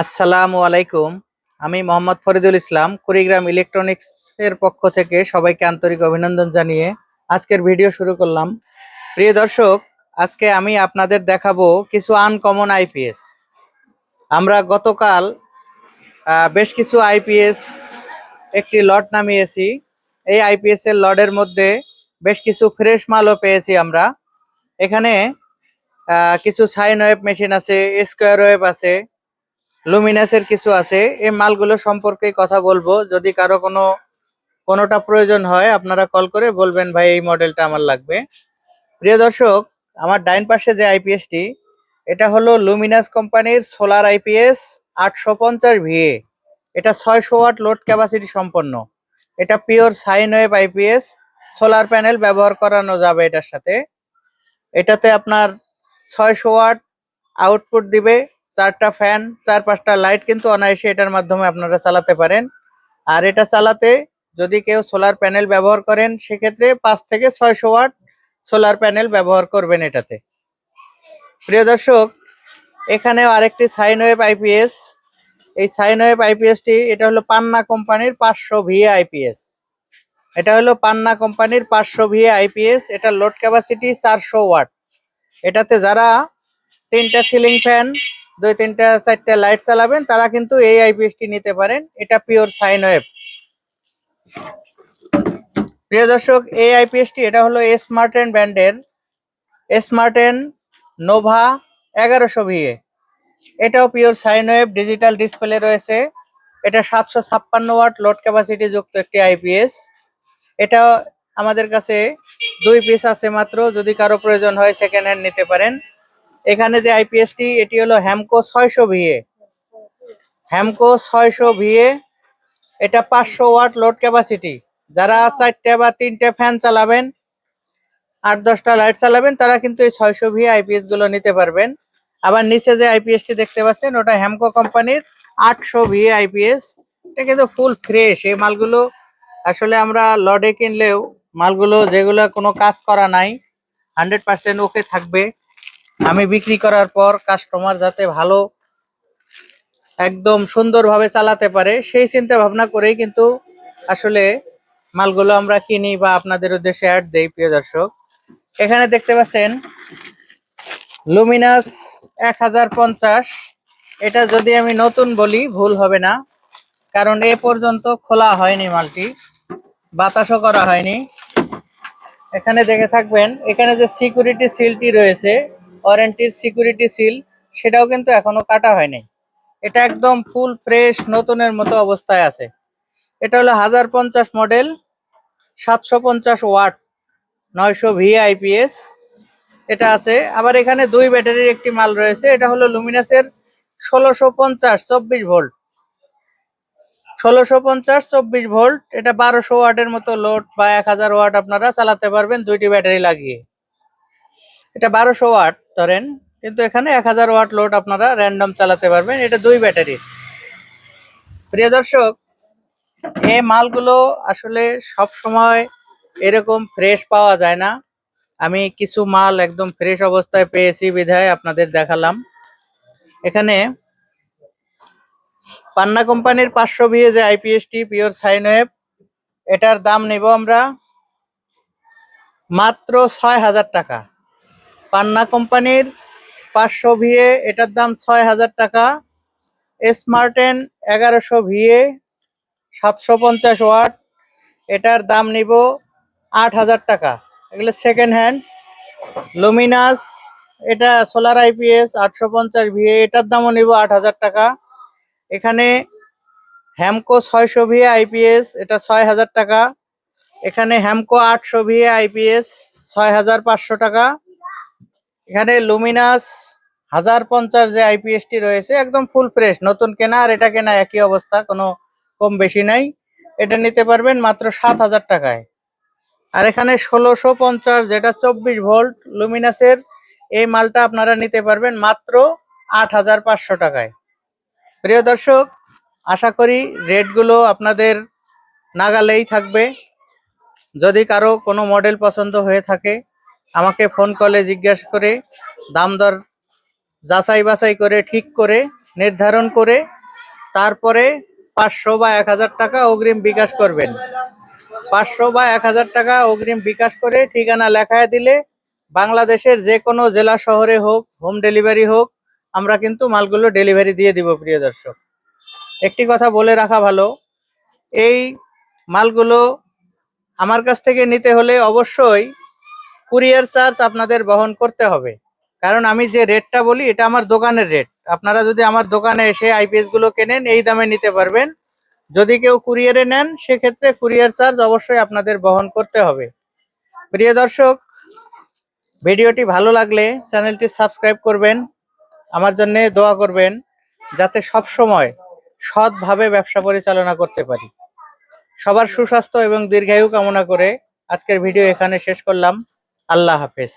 আসসালামু আলাইকুম। আমি মোহাম্মদ ফরিদুল ইসলাম, কুড়িগ্রাম ইলেকট্রনিক্স এর পক্ষ থেকে সবাইকে আন্তরিক অভিনন্দন জানিয়ে আজকের ভিডিও শুরু করলাম। প্রিয় দর্শক, আজকে আমি আপনাদের দেখাবো কিছু আনকমন আইপিএস। আমরা গতকাল বেশ কিছু আইপিএস একটি লট নামিয়েছি। এই আইপিএস এর লটের মধ্যে বেশ কিছু ফ্রেশ মালও পেয়েছি আমরা। এখানে কিছু সাইন ওয়েব মেশিন আছে, স্কোয়ার ওয়েব আছে লুমিনাসের কিছু আছে। এই মালগুলো সম্পর্কে কথা বলব। যদি কারও কোনো, কোনোটা প্রয়োজন হয়, আপনারা কল করে বলবেন, ভাই, এই মডেলটা আমার লাগবে। প্রিয় দর্শক, আমার ডাইন পাশে যে আইপিএসটি, এটা হলো লুমিনাস কোম্পানির সোলার আইপিএস আটশো পঞ্চাশ ভিএ এটা ছয়শো ওয়াট লোড ক্যাপাসিটি সম্পন্ন। এটা pure sine wave IPS. Solar panel ব্যবহার করানো যাবে এটার সাথে। এটাতে আপনার ছয়শো ওয়াট আউটপুট দিবে। চারটা ফ্যান চার পাঁচটা লাইট কিন্তু অনায়াসে এটার মাধ্যমে আপনারা চালাতে পারেন। আর এটা চালাতে যদি কেউ সোলার প্যানেল ব্যবহার করেন, সেক্ষেত্রে পাঁচ থেকে ছয়শো ওয়াট সোলার প্যানেল ব্যবহার করবেন এটাতে। প্রিয় দর্শক, এখানেও আরেকটি সাইন ওয়েভ আইপিএস এই সাইন ওয়েভ আইপিএসটি এটা হলো পান্না কোম্পানির পাঁচশো ভিএ আইপিএস এটা হলো পান্না কোম্পানির পাঁচশো ভিএ আইপিএস এটা লোড ক্যাপাসিটি চারশো ওয়াট এটাতে যারা তিনটা সিলিং ফ্যান দুই, তিনটা, চারটা লাইট চালাবেন, তারা কিন্তু এই আইপিএসটি নিতে পারেন। এটা পিওর সাইন ওয়েভ প্রিয় দর্শক, এই আইপিএসটি এটা হলো স্মার্টেন ব্র্যান্ডের স্মার্টেন নোভা এগারোশো ভিএ এটাও pure sine wave digital display রয়েছে। এটা সাতশো ছাপ্পান্ন ওয়াট লোড ক্যাপাসিটি যুক্ত একটি আইপিএস এটা আমাদের কাছে দুই পিস আছে মাত্র, যদি কারও প্রয়োজন হয় সেকেন্ড হ্যান্ড নিতে পারেন। এখানে যে আইপিএসটি এটি হলো হ্যামকো ছয়শো ভিএ হ্যামকো ছয়শো ভিএ এটা পাঁচশো ওয়াট লোড ক্যাপাসিটি। যারা চারটে বা তিনটে ফ্যান চালাবেন, আট দশটা লাইট চালাবেন, তারা কিন্তু এই ছয়শো ভিএ আইপিএসগুলো নিতে পারবেন। আবার নিচে যে আইপিএসটি দেখতে পাচ্ছেন, ওটা হ্যামকো কোম্পানির আটশো ভিএ আইপিএস এটা কিন্তু ফুল ফ্রেশ, এই মালগুলো আসলে আমরা লডে কিনলেও মালগুলো যেগুলো কোনো কাজ করা নাই, হান্ড্রেড পার্সেন্ট ওকে থাকবে। আমি বিক্রি করার পর কাস্টমার যাতে ভালো একদম সুন্দরভাবে চালাতে পারে, সেই চিন্তা ভাবনা করেই কিন্তু আসলে মালগুলো আমরা কিনি বা আপনাদের উদ্দেশ্যে অ্যাড দেই, প্রিয় দর্শক। এখানে দেখতে পাচ্ছেন লুমিনাস এক হাজার পঞ্চাশ। এটা যদি আমি নতুন বলি, ভুল হবে না, কারণ এ পর্যন্ত খোলা হয়নি মালটি, বাতাসও করা হয়নি। এখানে দেখে থাকবেন, এখানে যে সিকিউরিটি সিলটি রয়েছে ওয়ারেন্টির সিকিউরিটি সিল, সেটাও কিন্তু এখনও কাটা হয়নি এটা একদম ফুল ফ্রেশ, নতুনের মতো অবস্থায় আছে। এটা হলো হাজার পঞ্চাশ মডেল, সাতশো পঞ্চাশ ওয়াট, নয়শো ভি আইপিএস এটা আছে। আবার এখানে দুই ব্যাটারির একটি মাল রয়েছে। এটা হলো লুমিনাসের ষোলোশো পঞ্চাশ চব্বিশ ভোল্ট। ষোলোশো পঞ্চাশ চব্বিশ ভোল্ট, এটা বারোশো ওয়াটের মতো লোড বা এক হাজার ওয়াট আপনারা চালাতে পারবেন দুইটি ব্যাটারি লাগিয়ে। এটা বারোশো ওয়াট। ধরেন, কিন্তু এখানে এক হাজার ওয়াট লোড আপনারা র্যান্ডম চালাতে পারবেন, এটা দুই ব্যাটারি। প্রিয় দর্শক এই মালগুলো আসলে সব সময় এরকম ফ্রেশ পাওয়া যায় না। আমি কিছু মাল একদম ফ্রেশ অবস্থায় পেয়েছি বিধায় আপনাদের দেখালাম। এখানে পান্না কোম্পানির পাঁচশো ভিএ যে আইপিএসটি পিওর সাইন ওয়েভ এটার দাম নেব আমরা মাত্র ছয় হাজার টাকা। পান্না কোম্পানির পাঁচশো ভিএ, এটার দাম ছয় হাজার টাকা। স্মার্টেন এগারোশো ভিএ, সাতশো পঞ্চাশ ওয়াট, এটার দাম নিব আট হাজার টাকা। এগুলো সেকেন্ড হ্যান্ড লুমিনাস এটা সোলার আইপিএস আটশো পঞ্চাশ ভিএ, এটার দামও নিব আট হাজার টাকা। এখানে হ্যামকো ছয়শো ভিএ আইপিএস এটা ছয় হাজার টাকা। এখানে হ্যামকো আটশো ভিএ আইপিএস ছয় হাজার পাঁচশো টাকা। এখানে লুমিনাস হাজার পঞ্চাশ যে আইপিএসটি রয়েছে, একদম ফুল ফ্রেশ নতুন কেনা আর এটা কেনা একই অবস্থা, কোনো কম বেশি নাই। এটা নিতে পারবেন মাত্র সাত হাজার টাকায়। আর এখানে ষোলোশো পঞ্চাশ, যেটা চব্বিশ ভোল্ট লুমিনাসের এই মালটা আপনারা নিতে পারবেন মাত্র আট হাজার পাঁচশো টাকায়। প্রিয় দর্শক, আশা করি রেটগুলো আপনাদের নাগালেই থাকবে। যদি কারও কোনো মডেল পছন্দ হয়ে থাকে আমাকে ফোন কলে জিজ্ঞাসা করে, দাম দর যাচাই বাছাই করে, ঠিক করে, নির্ধারণ করে, তারপরে পাঁচশো বা এক হাজার টাকা অগ্রিম বিকাশ করবেন। পাঁচশো বা এক হাজার টাকা অগ্রিম বিকাশ করে ঠিকানা লেখায় দিলে বাংলাদেশের যে কোনো জেলা শহরে হোক হোম ডেলিভারি হোক, আমরা কিন্তু মালগুলো ডেলিভারি দিয়ে দিব, প্রিয় দর্শক। একটি কথা বলে রাখা ভালো, এই মালগুলো আমার কাছ থেকে নিতে হলে অবশ্যই কুরিয়ার চার্জ আপনাদের বহন করতে হবে। কারণ আমি যে রেটটা বলি, এটা আমার দোকানের রেট। আপনারা যদি আমার দোকানে এসে আইপিএসগুলো কেনেন, এই দামে নিতে পারবেন। যদি কেউ কুরিয়ারে নেন, সেক্ষেত্রে কুরিয়ার চার্জ অবশ্যই আপনাদের বহন করতে হবে। প্রিয় দর্শক, ভিডিওটি ভালো লাগলে চ্যানেলটি সাবস্ক্রাইব করবেন, আমার জন্য দোয়া করবেন, যাতে সব সময় সৎভাবে ব্যবসা পরিচালনা করতে পারি। সবার সুস্বাস্থ্য এবং দীর্ঘায়ু কামনা করে আজকের ভিডিও এখানে শেষ করলাম। আল্লাহ হাফেজ।